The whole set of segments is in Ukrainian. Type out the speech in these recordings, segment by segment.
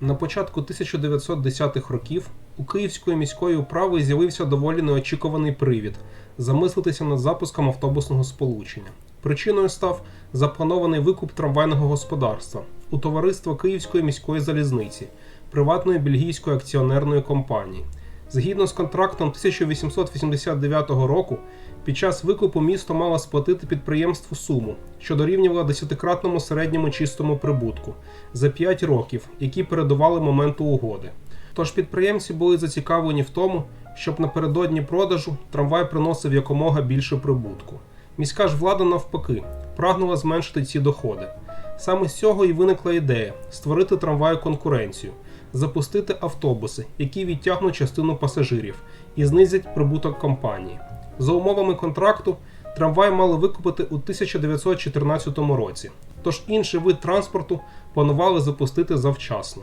На початку 1910-х років у Київської міської управи з'явився доволі неочікуваний привід замислитися над запуском автобусного сполучення. Причиною став запланований викуп трамвайного господарства у товариство Київської міської залізниці, приватної бельгійської акціонерної компанії. Згідно з контрактом 1889 року, під час викупу місто мало сплатити підприємству суму, що дорівнювала десятикратному середньому чистому прибутку за 5 років, які передували моменту угоди. Тож підприємці були зацікавлені в тому, щоб напередодні продажу трамвай приносив якомога більше прибутку. Міська ж влада, навпаки, прагнула зменшити ці доходи. Саме з цього і виникла ідея створити трамваю конкуренцію, запустити автобуси, які відтягнуть частину пасажирів і знизять прибуток компанії. За умовами контракту, трамвай мали викупити у 1914 році, тож інший вид транспорту планували запустити завчасно.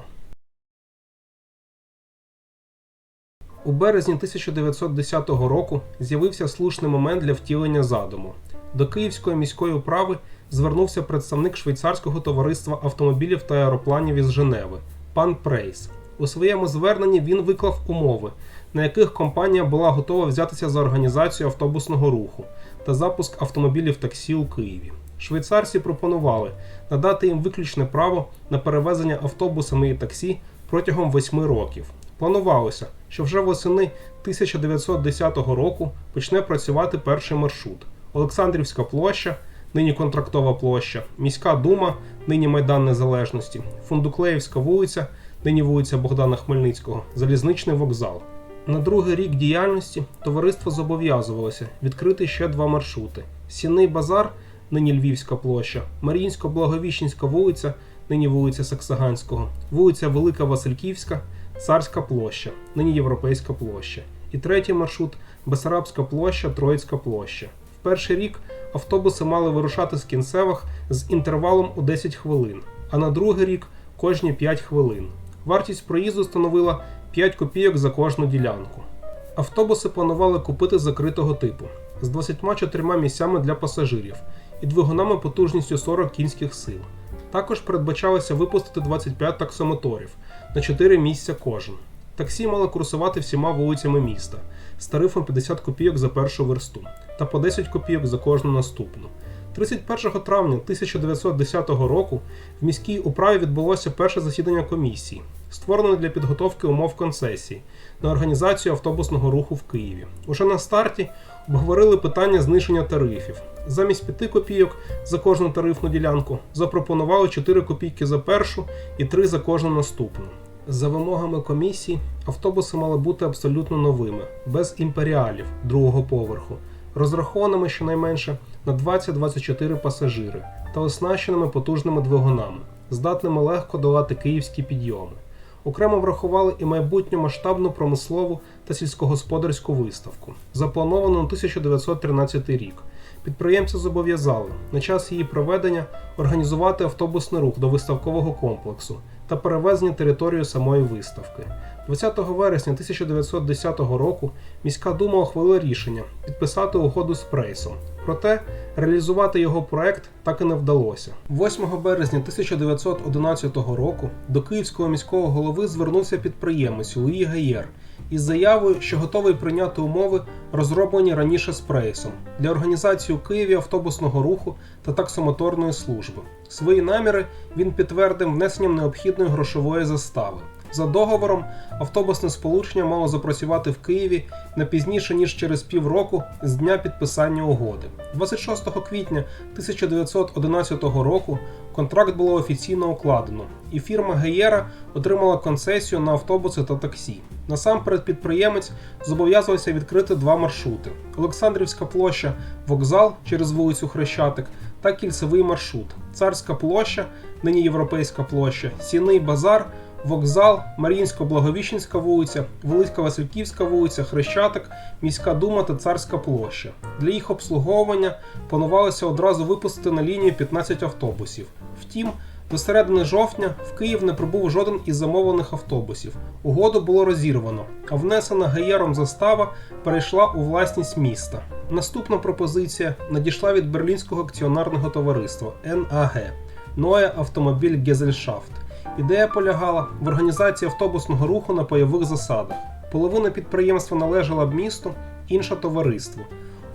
У березні 1910 року з'явився слушний момент для втілення задуму. До Київської міської управи звернувся представник швейцарського товариства автомобілів та аеропланів із Женеви пан Прейс. У своєму зверненні він виклав умови, на яких компанія була готова взятися за організацію автобусного руху та запуск автомобілів таксі у Києві. Швейцарці пропонували надати їм виключне право на перевезення автобусами і таксі протягом восьми років. Планувалося, що вже восени 1910 року почне працювати перший маршрут: Олександрівська площа, нині контрактова площа, міська дума, нині Майдан Незалежності, Фундуклеївська вулиця, нині вулиця Богдана Хмельницького, залізничний вокзал. На другий рік діяльності товариство зобов'язувалося відкрити ще два маршрути: Сінний базар, нині Львівська площа, Маріїнсько-Благовіщенська вулиця, нині вулиця Саксаганського, вулиця Велика Васильківська, Царська площа, нині Європейська площа. І третій маршрут Бесарабська площа, Троїцька площа. В перший рік автобуси мали вирушати з кінцевих з інтервалом у 10 хвилин, а на другий рік кожні 5 хвилин. Вартість проїзду становила 5 копійок за кожну ділянку. Автобуси планували купити закритого типу з 24 місцями для пасажирів і двигунами потужністю 40 кінських сил. Також передбачалося випустити 25 таксомоторів на 4 місця кожен. Таксі мали курсувати всіма вулицями міста з тарифом 50 копійок за першу версту та по 10 копійок за кожну наступну. 31 травня 1910 року в міській управі відбулося перше засідання комісії, створеної для підготовки умов концесії на організацію автобусного руху в Києві. Уже на старті обговорили питання зниження тарифів. Замість 5 копійок за кожну тарифну ділянку запропонували 4 копійки за першу і 3 за кожну наступну. За вимогами комісії, автобуси мали бути абсолютно новими, без імперіалів другого поверху, розрахованими щонайменше на 20-24 пасажири та оснащеними потужними двигунами, здатними легко долати київські підйоми. Окремо врахували і майбутню масштабну промислову та сільськогосподарську виставку, заплановану на 1913 рік. Підприємці зобов'язали на час її проведення організувати автобусний рух до виставкового комплексу та перевезення територію самої виставки. 20 вересня 1910 року міська дума ухвалила рішення підписати угоду з прейсом. Проте реалізувати його проект так і не вдалося. 8 березня 1911 року до Київського міського голови звернувся підприємець Луї Геєр із заявою, що готовий прийняти умови, розроблені раніше з прейсом, для організації у Києві автобусного руху та таксомоторної служби. Свої наміри він підтвердив внесенням необхідної грошової застави. За договором, автобусне сполучення мало запрацювати в Києві не пізніше ніж через півроку з дня підписання угоди. 26 квітня 1911 року контракт було офіційно укладено, і фірма Геєра отримала концесію на автобуси та таксі. Насамперед підприємець зобов'язувався відкрити два маршрути: Олександрівська площа, вокзал через вулицю Хрещатик та кільцевий маршрут, Царська площа, нині Європейська площа, Сіний базар. Вокзал, Мар'їнсько-Благовіщенська вулиця, Велика Васильківська вулиця, Хрещатик, Міська дума та Царська площа. Для їх обслуговування планувалося одразу випустити на лінію 15 автобусів. Втім, до середини жовтня в Київ не прибув жоден із замовлених автобусів. Угоду було розірвано, а внесена гаєром застава перейшла у власність міста. Наступна пропозиція надійшла від берлінського акціонарного товариства НАГ Ноя Автомобіль Гезельшафт Ідея полягала в організації автобусного руху на пайових засадах. Половина підприємства належала б місту, інша товариству.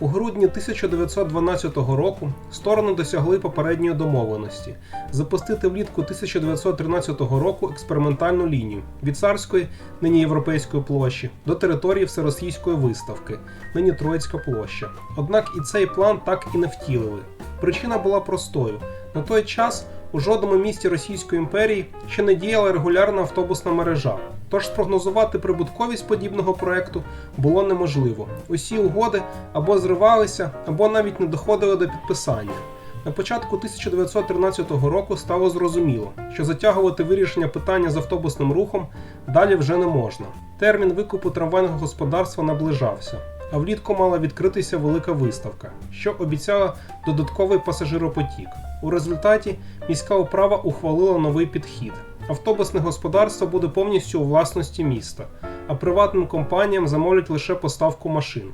У грудні 1912 року сторони досягли попередньої домовленості запустити влітку 1913 року експериментальну лінію від царської, нині європейської площі, до території всеросійської виставки, нині Троїцька площа. Однак і цей план так і не втілили. Причина була простою: на той час у жодному місті Російської імперії ще не діяла регулярна автобусна мережа. Тож спрогнозувати прибутковість подібного проекту було неможливо. Усі угоди або зривалися, або навіть не доходили до підписання. На початку 1913 року стало зрозуміло, що затягувати вирішення питання з автобусним рухом далі вже не можна. Термін викупу трамвайного господарства наближався, а влітку мала відкритися велика виставка, що обіцяла додатковий пасажиропотік. У результаті міська управа ухвалила новий підхід. Автобусне господарство буде повністю у власності міста, а приватним компаніям замовлять лише поставку машин.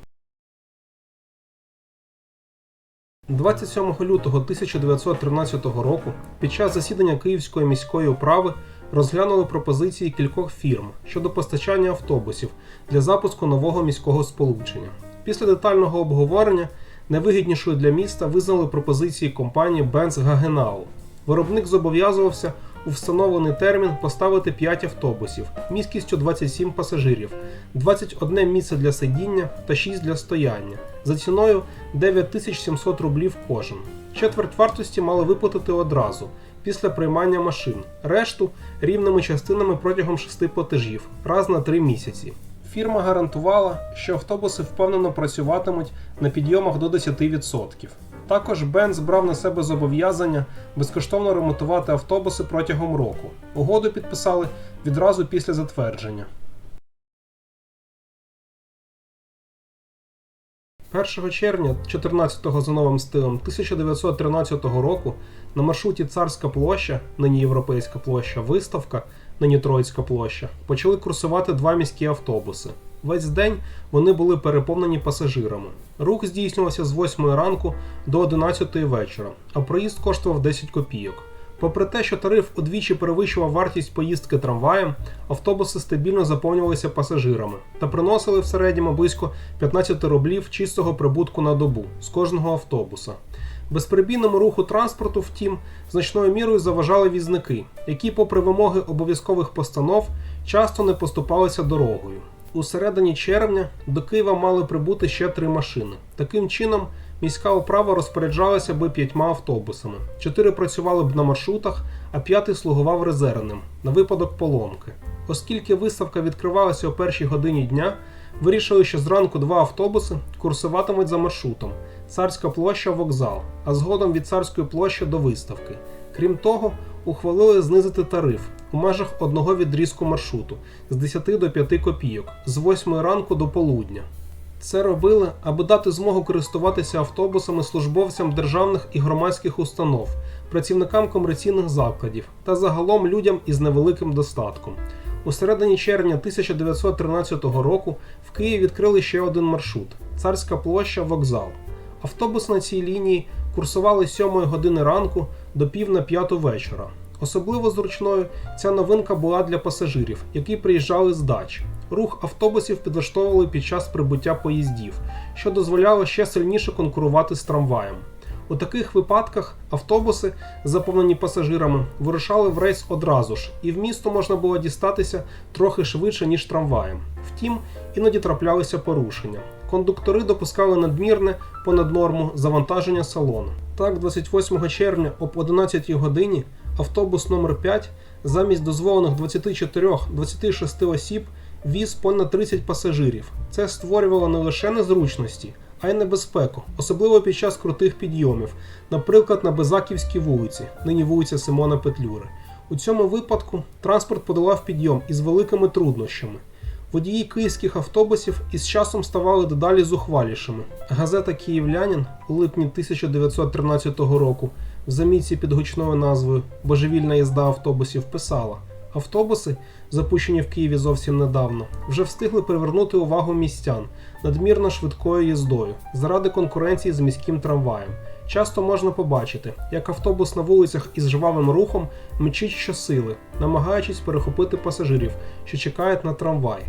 27 лютого 1913 року під час засідання Київської міської управи розглянули пропозиції кількох фірм щодо постачання автобусів для запуску нового міського сполучення. Після детального обговорення найвигіднішою для міста визнали пропозиції компанії Benz Gaggenau. Виробник зобов'язувався у встановлений термін поставити 5 автобусів міськістю 27 пасажирів, 21 місце для сидіння та 6 для стояння за ціною 9700 рублів кожен. Четверть вартості мали виплатити одразу після приймання машин, решту рівними частинами протягом 6 платежів раз на 3 місяці. Фірма гарантувала, що автобуси впевнено працюватимуть на підйомах до 10%. Також Бенз брав на себе зобов'язання безкоштовно ремонтувати автобуси протягом року. Угоду підписали відразу після затвердження. 1 червня 14-го за новим стилем 1913 року на маршруті Царська площа, нині Європейська площа, Виставка, нині Троїцька площа, почали курсувати два міські автобуси. Весь день вони були переповнені пасажирами. Рух здійснювався з 8 ранку до 11 вечора, а проїзд коштував 10 копійок. Попри те, що тариф удвічі перевищував вартість поїздки трамваєм, автобуси стабільно заповнювалися пасажирами та приносили в середньому близько 15 рублів чистого прибутку на добу з кожного автобуса. Безперебійному руху транспорту, втім, значною мірою заважали візники, які, попри вимоги обов'язкових постанов, часто не поступалися дорогою. У середині червня до Києва мали прибути ще три машини. Таким чином, міська управа розпоряджалася би п'ятьма автобусами. Чотири працювали б на маршрутах, а п'ятий слугував резервним на випадок поломки. Оскільки виставка відкривалася о першій годині дня, вирішили, що зранку два автобуси курсуватимуть за маршрутом Царська площа вокзал, а згодом від царської площі до виставки. Крім того, ухвалили знизити тариф у межах одного відрізку маршруту з 10 до 5 копійок з 8 ранку до полудня. Це робили, аби дати змогу користуватися автобусами службовцям державних і громадських установ, працівникам комерційних закладів та загалом людям із невеликим достатком. У середині червня 1913 року в Києві відкрили ще один маршрут Царська площа вокзал. Автобус на цій лінії курсували з 7 години ранку до пів на п'яту вечора. Особливо зручною ця новинка була для пасажирів, які приїжджали з дач. Рух автобусів підлаштовували під час прибуття поїздів, що дозволяло ще сильніше конкурувати з трамваєм. У таких випадках автобуси, заповнені пасажирами, вирушали в рейс одразу ж, і в місто можна було дістатися трохи швидше, ніж трамваєм. Втім, іноді траплялися порушення. Кондуктори допускали надмірне понад норму завантаження салону. Так, 28 червня об 11 годині автобус номер 5 замість дозволених 24-26 осіб віз понад 30 пасажирів. Це створювало не лише незручності, а й небезпеку, особливо під час крутих підйомів, наприклад, на Безаківській вулиці, нині вулиця Симона Петлюри. У цьому випадку транспорт подолав підйом із великими труднощами. Водії київських автобусів із часом ставали дедалі зухвалішими. Газета Київлянин у липні 1913 року в замітці під гучною назвою Божевільна їзда автобусів писала: автобуси, запущені в Києві зовсім недавно, вже встигли привернути увагу містян надмірно швидкою їздою заради конкуренції з міським трамваєм, часто можна побачити, як автобус на вулицях із жвавим рухом мчить щосили, намагаючись перехопити пасажирів, що чекають на трамвай.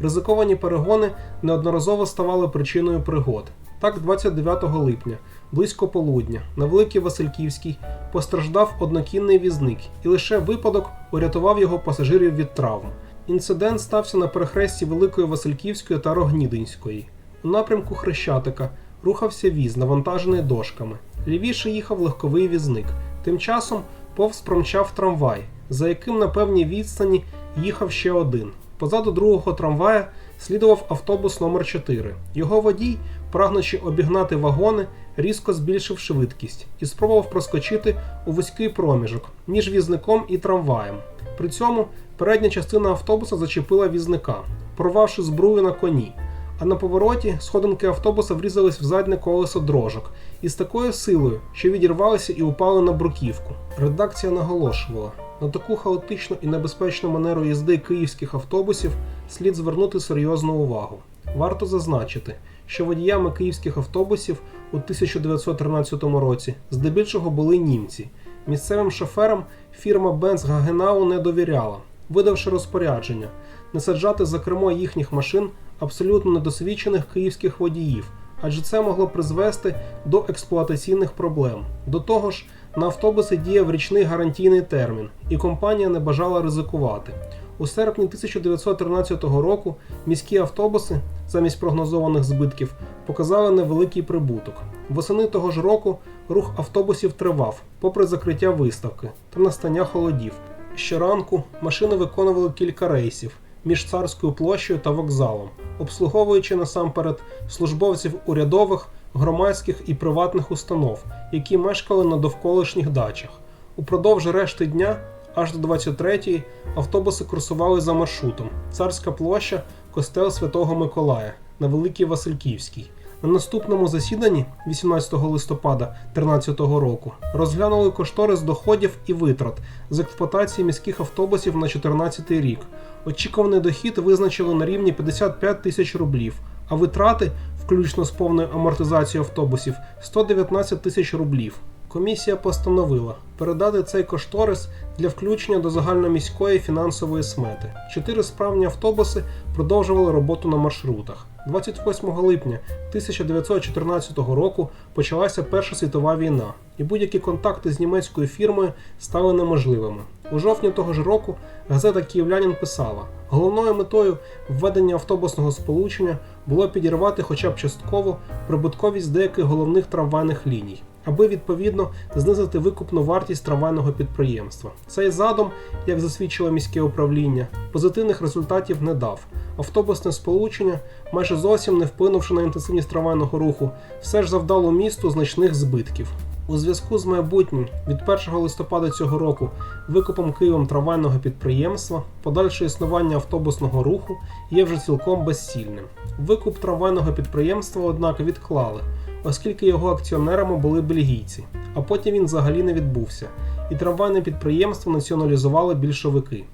Ризиковані перегони неодноразово ставали причиною пригод. Так, 29 липня, близько полудня, на Великій Васильківській постраждав однокінний візник, і лише випадок урятував його пасажирів від травм. Інцидент стався на перехресті Великої Васильківської та Рогнідинської. У напрямку Хрещатика рухався віз, навантажений дошками. Лівіше їхав легковий візник. Тим часом повз промчав трамвай, за яким на певній відстані їхав ще один. Позаду другого трамвая слідував автобус номер 4 Його водій, прагнучи обігнати вагони, різко збільшив швидкість і спробував проскочити у вузький проміжок між візником і трамваєм. При цьому передня частина автобуса зачепила візника, порвавши збрую на коні. А на повороті сходинки автобуса врізались в заднє колесо дрожок із такою силою, що відірвалися і упали на бруківку. Редакція наголошувала, на таку хаотичну і небезпечну манеру їзди київських автобусів слід звернути серйозну увагу. Варто зазначити, що водіями київських автобусів у 1913 році здебільшого були німці. Місцевим шоферам фірма Benz Гагенау не довіряла, видавши розпорядження не саджати за кермо їхніх машин абсолютно недосвідчених київських водіїв, адже це могло призвести до експлуатаційних проблем. До того ж, на автобуси діяв річний гарантійний термін, і компанія не бажала ризикувати. У серпні 1913 року міські автобуси, замість прогнозованих збитків, показали невеликий прибуток. Восени того ж року рух автобусів тривав, попри закриття виставки та настання холодів. Щоранку машини виконували кілька рейсів між царською площею та вокзалом, обслуговуючи насамперед службовців урядових, громадських і приватних установ, які мешкали на довколишніх дачах. Упродовж решти дня, аж до 23-ї, автобуси курсували за маршрутом: Царська площа, костел Святого Миколая на Великій Васильківській. На наступному засіданні 18 листопада 2013 року розглянули кошторис доходів і витрат з експлуатації міських автобусів на 2014 рік. Очікуваний дохід визначили на рівні 55 тисяч рублів, а витрати, включно з повною амортизацією автобусів, 119 тисяч рублів. Комісія постановила передати цей кошторис для включення до загальноміської фінансової смети. Чотири справні автобуси продовжували роботу на маршрутах. 28 липня 1914 року почалася Перша світова війна, і будь-які контакти з німецькою фірмою стали неможливими. У жовтні того ж року газета Київлянін писала: головною метою введення автобусного сполучення було підірвати хоча б частково прибутковість деяких головних трамвайних ліній. Аби відповідно знизити викупну вартість трамвайного підприємства. Цей задум, як засвідчило міське управління, позитивних результатів не дав. Автобусне сполучення, майже зовсім не вплинувши на інтенсивність трамвайного руху, все ж завдало місту значних збитків. У зв'язку з майбутнім від 1 листопада цього року викупом Києвом трамвайного підприємства подальше існування автобусного руху є вже цілком безцільним. Викуп трамвайного підприємства, однак, відклали, оскільки його акціонерами були бельгійці, а потім він взагалі не відбувся, і трамвайне підприємство націоналізували більшовики.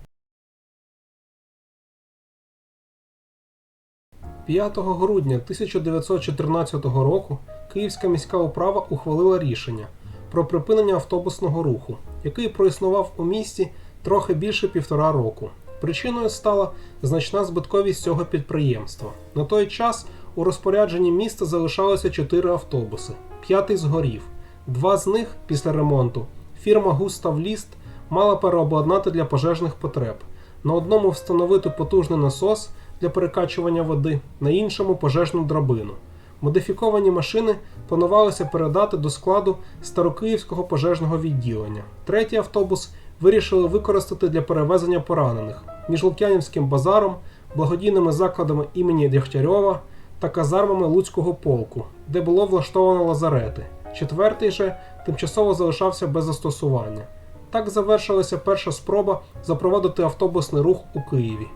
5 грудня 1914 року Київська міська управа ухвалила рішення про припинення автобусного руху, який проіснував у місті трохи більше півтора року. Причиною стала значна збитковість цього підприємства. На той час у розпорядженні міста залишалося чотири автобуси, п'ятий згорів. Два з них після ремонту фірма Густав Ліст мала переобладнати для пожежних потреб. На одному встановити потужний насос для перекачування води, на іншому пожежну драбину. Модифіковані машини планувалося передати до складу Старокиївського пожежного відділення. Третій автобус вирішили використати для перевезення поранених між Лук'янівським базаром, благодійними закладами імені Дягтярьова та казармами Луцького полку, де було влаштовано лазарети. Четвертий же тимчасово залишався без застосування. Так завершилася перша спроба запровадити автобусний рух у Києві.